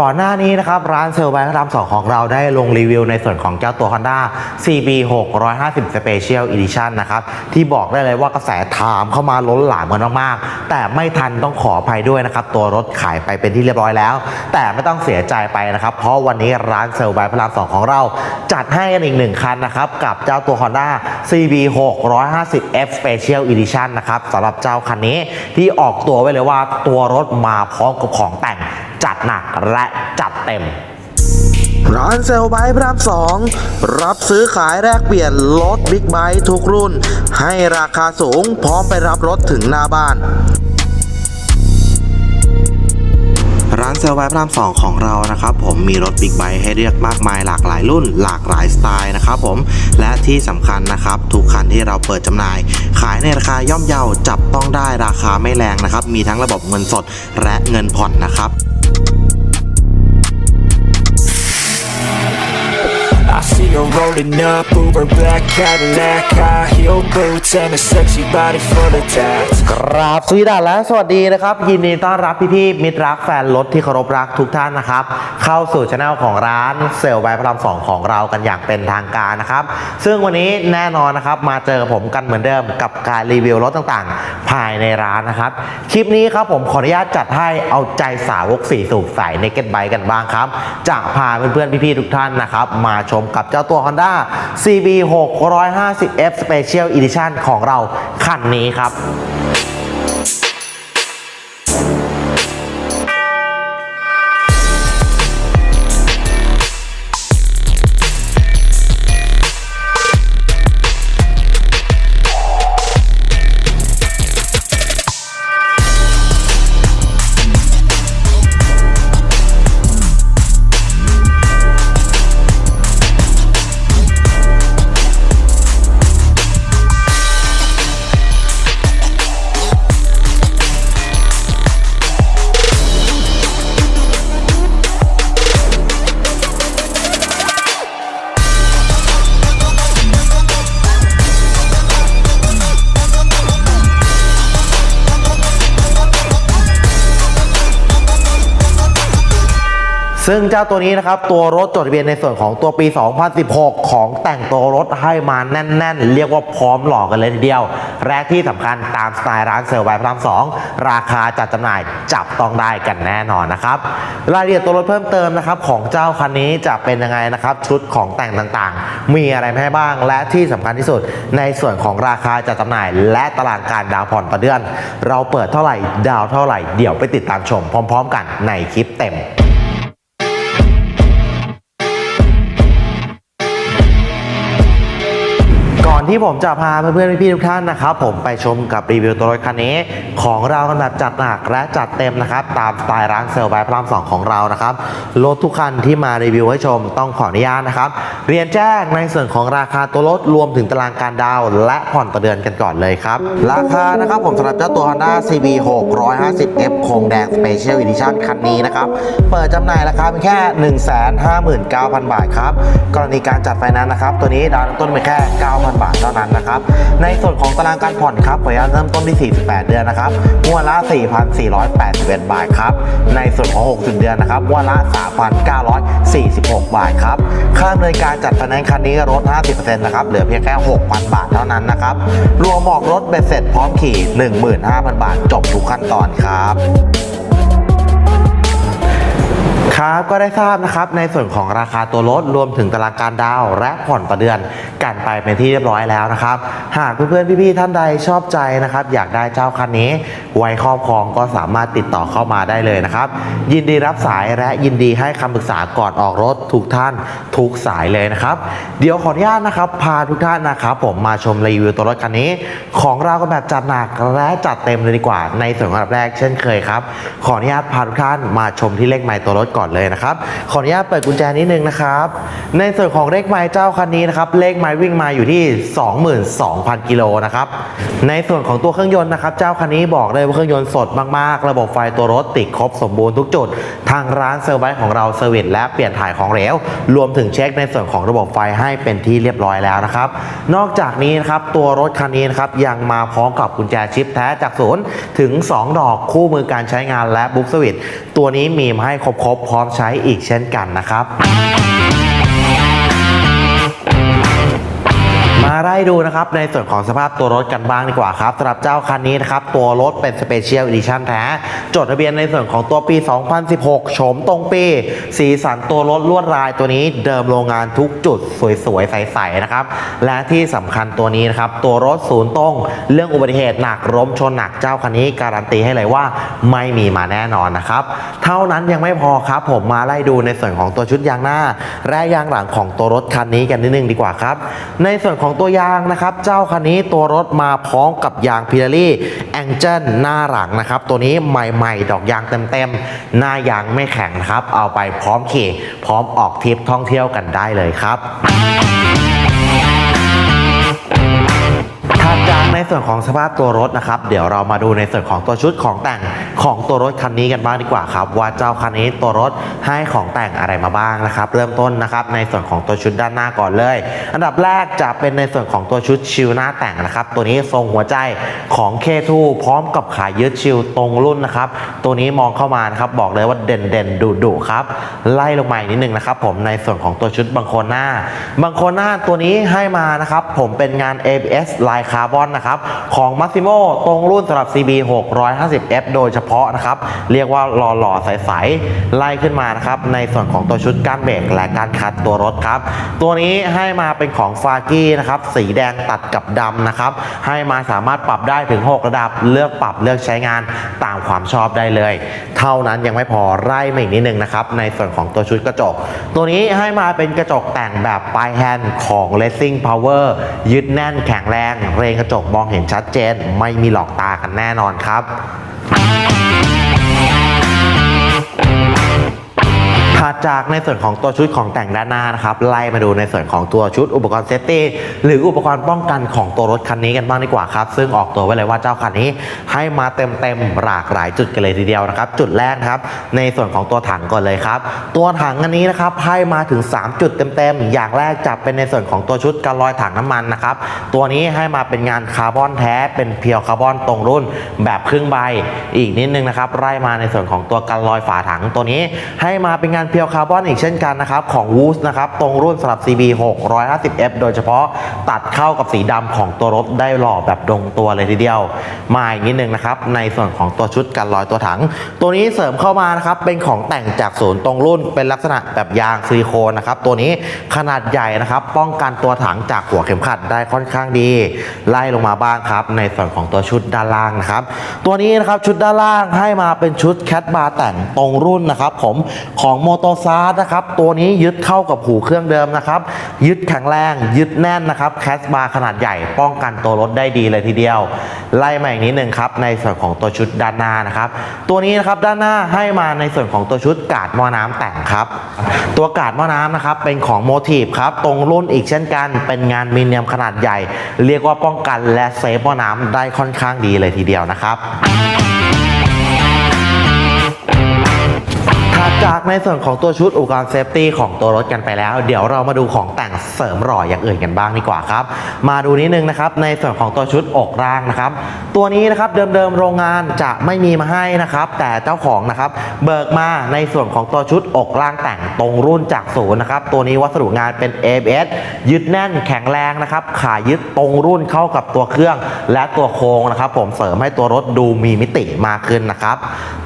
ก่อนหน้านี้นะครับ ร้านเซลล์ไบค์พระรามสองของเราได้ลงรีวิวในส่วนของเจ้าตัว Honda CB 650 Special Edition นะครับ ที่บอกได้เลยว่ากระแสถามเข้ามาล้นหลามกันมากๆ แต่ไม่ทันต้องขออภัยด้วยนะครับ ตัวรถขายไปเป็นที่เรียบร้อยแล้ว แต่ไม่ต้องเสียใจไปนะครับ เพราะวันนี้ร้านเซลล์ไบค์พระรามสองของเรา จัดให้กันอีกหนึ่งคันนะครับ กับเจ้าตัว Honda CB 650 F Special Edition นะครับสำหรับเจ้าคันนี้ที่ออกตัวไว้เลยว่าตัวรถมาพร้อมกับของแต่ง จัดหนักและจัดเต็ม ร้านเซลล์ไบค์พระรามสองรับซื้อขายแลกเปลี่ยนรถบิ๊กไบค์ทุกรุ่น ให้ราคาสูงพร้อมไปรับรถถึงหน้าบ้านร้านเซลล์ไบค์พระรามสองของเรานะครับผมมีรถบิ๊กไบค์ให้เรียกมากมายหลากหลายรุ่น หลากหลายสไตล์นะครับผมและที่สำคัญนะครับ ทุกคันที่เราเปิดจำหน่าย ขายในราคาย่อมเยาจับต้องได้ราคาไม่แรงนะครับ มีทั้งระบบเงินสดและเงินผ่อนนะครับ see her rolling up, Uber black Cadillac High heel boots and a sexy body full of tats ครับสวีดัสและสวัสดีนะครับ ยินดีต้อนรับพี่ๆมิตรรักแฟนรถที่เคารพรักทุกท่านนะครับ เข้าสู่ช anel ของร้านเซลล์ไบพระรามสองของเรากันอย่างเป็นทางการนะครับ ซึ่งวันนี้แน่นอนนะครับ มาเจอผมกันเหมือนเดิมกับการรีวิวรถต่างๆ ภายในร้านนะครับ คลิปนี้ครับผมขออนุญาตจัดให้เอาใจสาวกสี่สูบใส่ในเก็ตไบกันบ้างครับ จะพาเพื่อนๆพี่ๆทุกท่านนะครับ มาชมกับเจ้าตัว Honda CB 650 F Special Edition ของเราคันนี้ครับ ซึ่งเจ้าตัวนี้นะครับ ตัวรถจดทะเบียนในส่วนของตัวปี 2016 ของแต่งตัวรถให้มาแน่น ๆ เรียกว่าพร้อมหล่อกันเลยทีเดียวและที่สำคัญตามสไตล์ร้านเซลล์ไบพระรามสองราคาจัดจำหน่ายจับต้องได้กันแน่นอนนะครับ รายละเอียดตัวรถเพิ่มเติมนะครับ ของเจ้าคันนี้จะเป็นยังไงนะครับ ชุดของแต่งต่างๆ มีอะไรให้บ้าง และที่สำคัญที่สุด ในส่วนของราคาจัดจำหน่าย และตารางการดาวผ่อนต่อเดือน เราเปิดเท่าไหร่ดาวเท่าไหร่เดี๋ยวไปติดตามชมพร้อม ๆ กันในคลิปเต็ม อนที่ผมจะพาเพื่อนๆพี่ๆทุกท่านนะครับผมไปชมกับรีวิวตัวรถคันนี้ของเรากันแบบจัดหนักและจัดเต็มนะครับ ตามสไตล์ร้านเซลล์ไบพระรามสองของเรานะครับรถทุกคันที่มารีวิวให้ชมต้องขออนุญาตนะครับ เรียนแจ้งในส่วนของราคาตัวรถรวมถึงตารางการดาว และผ่อนต่อเดือนกันก่อนเลยครับ ราคานะครับผมสำหรับเจ้าตัว Honda CB 650F โครงแดง Special Edition คันนี้นะครับเปิดจำหน่ายราคาเพียงแค่ 159,000 บาทครับกรณีการจัดไฟแนนซ์นะครับตัวนี้ดาวต้นเพียงแค่ 9,000 บาทเท่านั้นนะครับ ในส่วนของตารางการผ่อนครับขออนุญาตเริ่มต้นที่ 48 เดือนนะครับงวดละ 4,481 บาทครับ ในส่วนของ 60 เดือนนะครับงวดละ 3,946 บาทครับ ค่าดำเนินการจัดไฟแนนซ์คันนี้ลด 50%นะครับ เหลือเพียงแค่ 6,000 บาทเท่านั้นนะครับ รวมออกรถเบ็ดเสร็จพร้อมขี่ 15,000 บาท จบทุกขั้นตอนครับครับก็ได้ทราบนะครับในส่วนของราคาตัวรถรวมถึงตารางการดาวน์และผ่อนต่อเดือน กันไปเป็นที่เรียบร้อยแล้วนะครับ หากเพื่อนๆพี่ๆท่านใดชอบใจนะครับ อยากได้เจ้าคันนี้ ไว้ครอบครองก็สามารถติดต่อเข้ามาได้เลยนะครับ ยินดีรับสายและยินดีให้คำปรึกษาก่อนออกรถทุกท่านทุกสายเลยนะครับ เดี๋ยวขออนุญาตนะครับ พาทุกท่านนะครับ ผมมาชมรีวิวตัวรถคันนี้ ของเราก็แบบจัดหนักและจัดเต็มเลยดีกว่า ในส่วนของอันดับแรกเช่นเคยครับ ขออนุญาตพาทุกท่านมาชมที่เลขไมล์ตัวรถก่อนเลยนะครับ ขออนุญาตเปิดกุญแจนิดนึงนะครับ ในส่วนของเลขไมล์เจ้าคันนี้นะครับ เลขไมล์วิ่งมาอยู่ที่ 22,000 กิโลนะครับ ในส่วนของตัวเครื่องยนต์นะครับ เจ้าคันนี้บอกเลยว่าเครื่องยนต์สดมากๆ ระบบไฟตัวรถติดครบสมบูรณ์ทุกจุด ทางร้านเซอร์ไวของเราเซอร์วิสและเปลี่ยนถ่ายของเหลว รวมถึงเช็คในส่วนของระบบไฟให้เป็นที่เรียบร้อยแล้วนะครับ นอกจากนี้นะครับตัวรถคันนี้นะครับยังมาพร้อมกับกุญแจชิปแท้จากศูนย์ถึง 2 ดอกคู่มือการใช้งานและบุ๊กสวิตตัวนี้มีมาให้ครบๆพร้อมใช้อีกเช่นกันนะครับ มาไล่ดูนะครับในส่วนของสภาพตัวรถกันบ้างดีกว่าครับสำหรับเจ้าคันนี้นะครับตัวรถเป็นสเปเชียลอีดิชั่นแท้ จดทะเบียนในส่วนของตัวปี 2016 โฉมตรงปี สีสันตัวรถลวดลายตัวนี้เดิมโรงงานทุกจุดสวยๆ ใสๆนะครับ และที่สำคัญตัวนี้นะครับตัวรถศูนย์ตรง เรื่องอุบัติเหตุหนักล้มชนหนักเจ้าคันนี้การันตีให้เลยว่าไม่มีมาแน่นอนนะครับเท่านั้นยังไม่พอครับผมมาไล่ดูในส่วนของตัวชุดยางหน้า และยางหลังของตัวรถคันนี้กันนิดนึงดีกว่าครับในส่วนของตัวยางนะครับ เจ้าคันนี้ตัวรถมาพร้อมกับยางพิลลี่แองเจิลหน้าหลังนะครับ ตัวนี้ใหม่ๆ ดอกยางเต็มๆ หน้ายางไม่แข็งนะครับ เอาไปพร้อมขี่ พร้อมออกทริปท่องเที่ยวกันได้เลยครับ ถ้าจะ ในส่วนของสภาพตัวรถนะครับ เดี๋ยวเรามาดูในส่วนของตัวชุดของแต่งของตัวรถคันนี้กันบ้างดีกว่าครับ ว่าเจ้าคันนี้ตัวรถให้ของแต่งอะไรมาบ้างนะครับ เริ่มต้นนะครับในส่วนของตัวชุดด้านหน้าก่อนเลย อันดับแรกจะเป็นในส่วนของตัวชุดชิลหน้าแต่งนะครับ ตัวนี้ทรงหัวใจของ K2 พร้อมกับขายยืดชิลตรงรุ่นนะครับ ตัวนี้มองเข้ามานะครับบอกเลยว่าเด่นเด่นดุดุครับไล่ลงมาอีกนิดนึงนะครับ ผมในส่วนของตัวชุดบังโคนหน้าบังโคนหน้าตัวนี้ให้มานะครับ ผมเป็นงาน ABS ลายคาร์บอนนะครับของ Massimo ตรงรุ่นสำหรับ CB 650F โดยเฉพาะนะครับเรียกว่าหล่อๆใสๆไล่ขึ้นมานะครับในส่วนของตัวชุดก้านเบรกและการคัดตัวรถครับ ตัวนี้ให้มาเป็นของฟากี้นะครับสีแดงตัดกับดำนะครับให้มาสามารถปรับได้ถึง 6 ระดับเลือกปรับเลือกใช้งานตามความชอบได้เลย เท่านั้นยังไม่พอไล่มาอีกนิดนึงนะครับในส่วนของตัวชุดกระจก ตัวนี้ให้มาเป็นกระจกแต่งแบบปลายแฮนด์ของ Racing Power ยึดแน่นแข็งแรงเรนกระจกมองเห็นชัดเจน ไม่มีหลอกตากันแน่นอนครับ ถัดจากในส่วนของตัวชุดของแต่งด้านหน้านะครับไล่มาดูในส่วนของตัวชุดอุปกรณ์เซฟตี้หรืออุปกรณ์ป้องกันของตัวรถคันนี้กันบ้างดีกว่าครับ ซึ่งออกตัวไว้เลยว่าเจ้าคันนี้ ให้มาเต็มเต็มๆหลากหลายจุดกันเลยทีเดียวนะครับ จุดแรกครับ ในส่วนของตัวถังก่อนเลยครับ ตัวถังอันนี้นะครับให้มาถึง 3 จุดเต็มๆอย่างแรกจะเป็นในส่วนของตัวชุดกันลอยถังน้ำมันนะครับตัวนี้ให้มาเป็นงานคาร์บอนแท้เป็นเพียวคาร์บอนตรงรุ่น แบบครึ่งใบอีกนิดนึงนะครับไล่มาในส่วนของตัวกันลอยฝาถังตัวนี้ให้มาเป็นงานเพียวคาร์บอนอีกเช่นกันนะครับของ w o o s นะครับตรงรุ่นสำหรับ CB 650F โดยเฉพาะตัดเข้ากับสีดำของตัวรถได้หล่อแบบตรงตัวเลยทีเดียว มาอีกนิดนึงนะครับในส่วนของตัวชุดกันลอยตัวถัง ตัวนี้เสริมเข้ามานะครับเป็นของแต่งจากศูนย์ตรงรุ่นเป็นลักษณะแบบยางซิลิโคนนะครับตัวนี้ขนาดใหญ่นะครับป้องกันตัวถังจากหัวเข็มขัดได้ค่อนข้างดี ไล่ลงมาบ้างครับในส่วนของตัวชุดด้านล่างนะครับตัวนี้นะครับชุดด้านล่างให้มาเป็นชุดแคทบาร์แต่งตรงรุ่นนะครับผมของโมโตตซาร์นะครับ ตัวนี้ยึดเข้ากับหูเครื่องเดิมนะครับ ยึดแข็งแรง ยึดแน่นนะครับแคทบาร์ขนาดใหญ่ ป้องกันตัวรถได้ดีเลยทีเดียว ไล่มาอีกนิดหนึ่งครับ ในส่วนของตัวชุดด้านหน้านะครับ ตัวนี้นะครับด้านหน้าให้มาในส่วนของตัวชุดกาดมอน้ำแต่งครับ ตัวกาดมอน้ำนะครับเป็นของโมทีฟครับ ตรงรุ่นอีกเช่นกัน เป็นงานมีเนียมขนาดใหญ่ เรียกว่าป้องกันและเซฟมอน้ำได้ค่อนข้างดีเลยทีเดียวนะครับ ถัดจากในส่วนของตัวชุดอุปกรณ์เซฟตี้ของตัวรถกันไปแล้ว เดี๋ยวเรามาดูของแต่งเสริมหล่ออย่างอื่นกันบ้างดีกว่าครับ มาดูนิดนึงนะครับในส่วนของตัวชุดอกร่างนะครับ ตัวนี้นะครับเดิมๆโรงงานจะไม่มีมาให้นะครับ แต่เจ้าของนะครับเบิกมาในส่วนของตัวชุดอกร่างแต่งตรงรุ่นจากศูนย์นะครับตัวนี้วัสดุงานเป็น ABS ยึดแน่นแข็งแรงนะครับขายึดตรงรุ่นเข้ากับตัวเครื่อง และตัวโครงนะครับ ผมเสริมให้ตัวรถดูมีมิติมากขึ้นนะครับ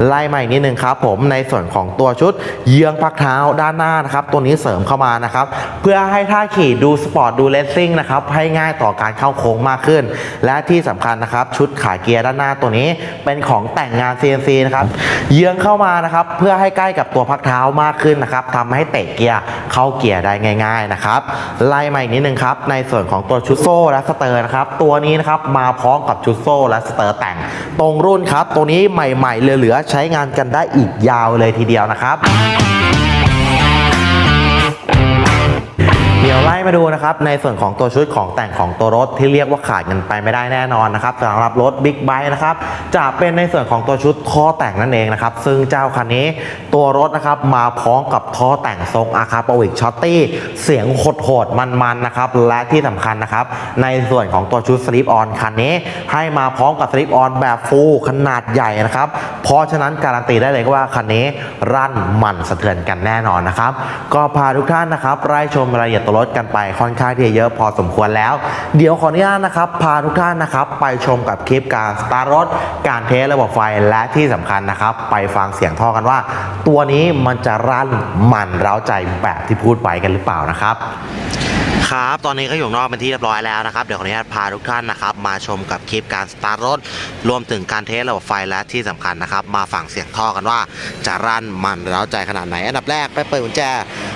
ไล่มาอีกนิดนึงครับผมในส่วนของตัวชุดเยื้องพักเท้าด้านหน้านะครับตัวนี้เสริมเข้ามานะครับเพื่อให้ท่าขี่ดูสปอร์ตดูเลสซิ่งนะครับให้ง่ายต่อการเข้าโค้งมากขึ้น และที่สำคัญนะครับชุดขาเกียร์ด้านหน้าตัวนี้เป็นของแต่งงาน CNC นะครับเยื้องเข้ามานะครับเพื่อให้ใกล้กับตัวพักเท้ามากขึ้นนะครับทำให้เตะเกียร์เข้าเกียร์ได้ง่าย ๆนะครับไล่มาอีกนิดนึงครับในส่วนของตัวชุดโซ่และสเตอร์นะครับตัวนี้นะครับมาพร้อมกับชุดโซ่และสเตอร์แต่งตรงรุ่นครับตัวนี้ใหม่ๆเหลือๆใช้งานกันได้อีกยาวเลยทีเดียวนะครับ เดี๋ยวไล่มาดูนะครับในส่วนของตัวชุดของแต่งของตัวรถที่เรียกว่าขาดกันไปไม่ได้แน่นอนนะครับสำหรับรถบิ๊กไบค์นะครับจะเป็นในส่วนของตัวชุดท่อแต่งนั่นเองนะครับซึ่งเจ้าคันนี้ตัวรถนะครับมาพร้อมกับท่อแต่งทรงอาคาปวิกช็อตตี้เสียงโหดๆมันๆนะครับและที่สำคัญนะครับในส่วนของตัวชุดสลิปออนคันนี้ ให้มาพร้อมกับสลิปออนแบบฟูขนาดใหญ่นะครับเพราะฉะนั้นการันตีได้เลยว่าคันนี้รั่นมันสะเทือนกันแน่นอนนะครับก็พาทุกท่านนะครับไล่ชมรายละเอียดตัวรถกันไปค่อนข้างที่จะเยอะพอสมควรแล้ว เดี๋ยวขออนุญาตนะครับพาทุกท่านนะครับไปชมกับคลิปการสตาร์ทรถ การเทสระบบไฟและที่สำคัญนะครับ ไปฟังเสียงท่อกันว่า ตัวนี้มันจะรั่นมันเร้าใจแบบที่พูดไปกันหรือเปล่านะครับ ครับ ตอนนี้ก็อยู่นอกเป็นที่เรียบร้อยแล้วนะครับ เดี๋ยวขออนุญาตพาทุกท่านนะครับ มาชมกับคลิปการสตาร์ทรถ รวมถึงการเทสระบบไฟและที่สำคัญนะครับ มาฟังเสียงท่อกันว่า จะรั่นมันเร้าใจขนาดไหน อันดับแรกไปเปิดกุญแจ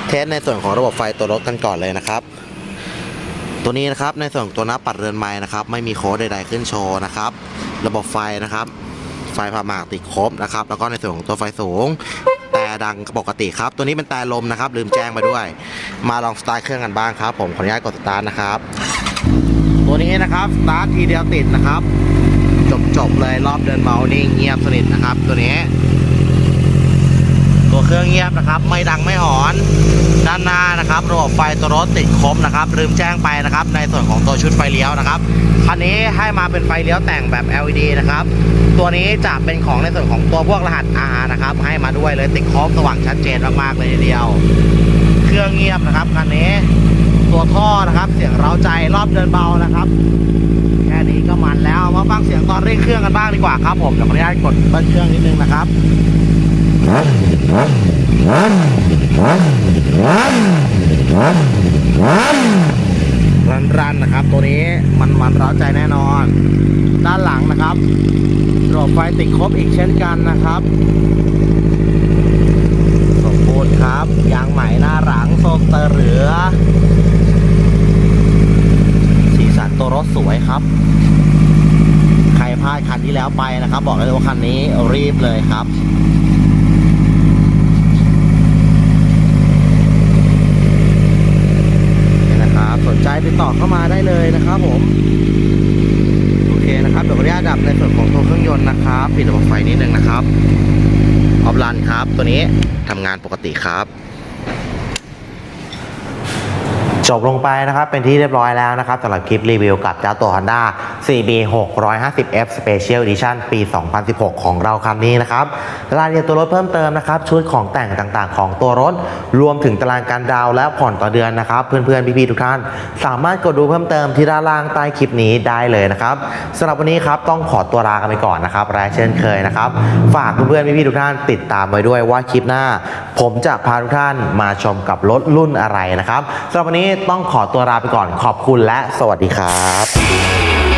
เทสในส่วนของระบบไฟตัวรถกันก่อนเลยนะครับตัวนี้นะครับในส่วนตัวนับปัดเรือนไม้นะครับ ไม่มีโค้ดใดๆขึ้นโชว์นะครับ ระบบไฟนะครับ ไฟผ่าหมากติดครบนะครับ แล้วก็ในส่วนของตัวไฟสูง ดังปกติครับ ตัวนี้เป็นแต่ลมนะครับ ลืมแจ้งไปด้วย มาลองสตาร์ทเครื่องกันบ้างครับ ผมขออนุญาตกดสตาร์ทนะครับ ตัวนี้นะครับสตาร์ททีเดียวติดนะครับ จบจบๆเลยรอบเดินเบานิ่งเงียบสนิทนะครับ ตัวนี้ ตัวเครื่องเงียบนะครับ ไม่ดังไม่หอน ด้านหน้านะครับระบบไฟตัวรถติดครบนะครับลืมแจ้งไปนะครับ ในส่วนของตัวชุดไฟเลี้ยวนะครับคันนี้ให้มาเป็นไฟเลี้ยวแต่งแบบ LED นะครับตัวนี้จะเป็นของในส่วนของตัวพวกรหัส R นะครับ ให้มาด้วยเลยติดครบสว่างชัดเจนมากๆเลยทีเดียว เครื่องเงียบนะครับคันนี้ตัวท่อนะครับ เสียงเร้าใจรอบเดินเบานะครับแค่นี้ก็มันแล้วมาฟังเสียงตอนเร่งเครื่องกันบ้างดีกว่าครับผมเดี๋ยวขออนุญาตกดเบิ้ลเครื่องนิดนึงนะครับ รันๆนะครับ ตัวนี้มันมันร้าใจแน่นอน ด้านหลังนะครับระบบไฟติดครบอีกเช่นกันนะครับสมบูรณ์ครับยางใหม่หน้าหลังโซเตอร์เหลือ สีสันตัวรถสวยครับใครพลาดคันที่แล้วไปนะครับ บอกเลยว่าคันนี้รีบเลยครับ นี่นะครับสน ใจติดต่อเข้ามาได้เลยนะครับผมโอเคนะครับเดี๋ยวขออนุญาตดับในส่วนของตัวเครื่องยนต์นะครับปิดระบบไฟนิดนึงนะครับออฟลันครับ ตัวนี้ทำงานปกติครับ จบลงไปนะครับ เป็นที่เรียบร้อยแล้วนะครับสำหรับคลิปรีวิวกับเจ้าตัว Honda CB 650F Special Edition ปี 2016 ของเราคันนี้นะครับ รายละเอียดตัวรถเพิ่มเติมนะครับ ชุดของแต่งต่างๆ ของตัวรถ รวมถึงตารางการดาวน์และผ่อนต่อเดือนนะครับ เพื่อนๆ พี่ๆ ทุกท่าน สามารถกดดูเพิ่มเติมที่ด้านล่างใต้คลิปนี้ได้เลยนะครับสำหรับวันนี้ครับต้องขอตัวลากันไปก่อนนะครับและเช่นเคยนะครับ ฝากเพื่อนๆ พี่ๆ ทุกท่านติดตามไว้ด้วยว่าคลิปหน้า ผมจะพาทุกท่านมาชมกับรถรุ่นอะไรนะครับสำหรับวันนี้ต้องขอตัวลาไปก่อนขอบคุณและสวัสดีครับ